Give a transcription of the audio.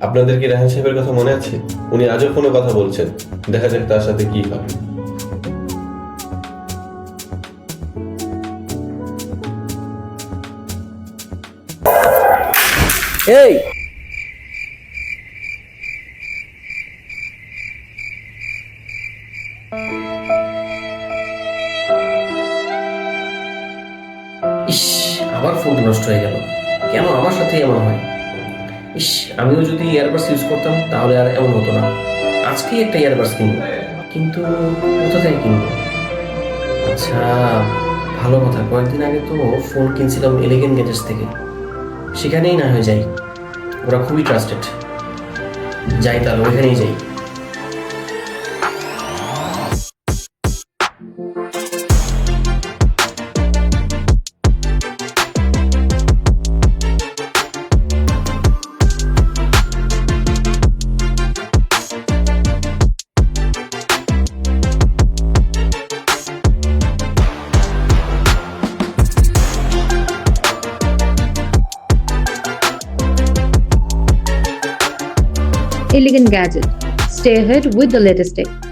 আপনাদের কি রাহান সাহেবের কথা মনে আছে? উনি আজও কোনো কথা বলছেন। দেখা যাক তার সাথে কি হয়। এই! ইস, আবার ফোনটা নষ্ট হয়ে গেল। কেন আমার সাথে এমন হয়? ইস, আমিও যদি ইয়ারবাডস ইউজ করতাম, তাহলে আর এমন হতো না। আজকেই একটা ইয়ারবাডস কিনবো। কিন্তু কোথা থেকে কিনবো? আচ্ছা ভালো কথা। কয়েকদিন আগে তো ফোন কিনছিলাম এলিগেন গ্যাজেটস থেকে। সেখানেই না হয়ে যাই। ওরা খুবই ট্রাস্টেড যাই তাহলে, ওইখানেই যাই। Elegant Gadget. Stay ahead with the latest tech.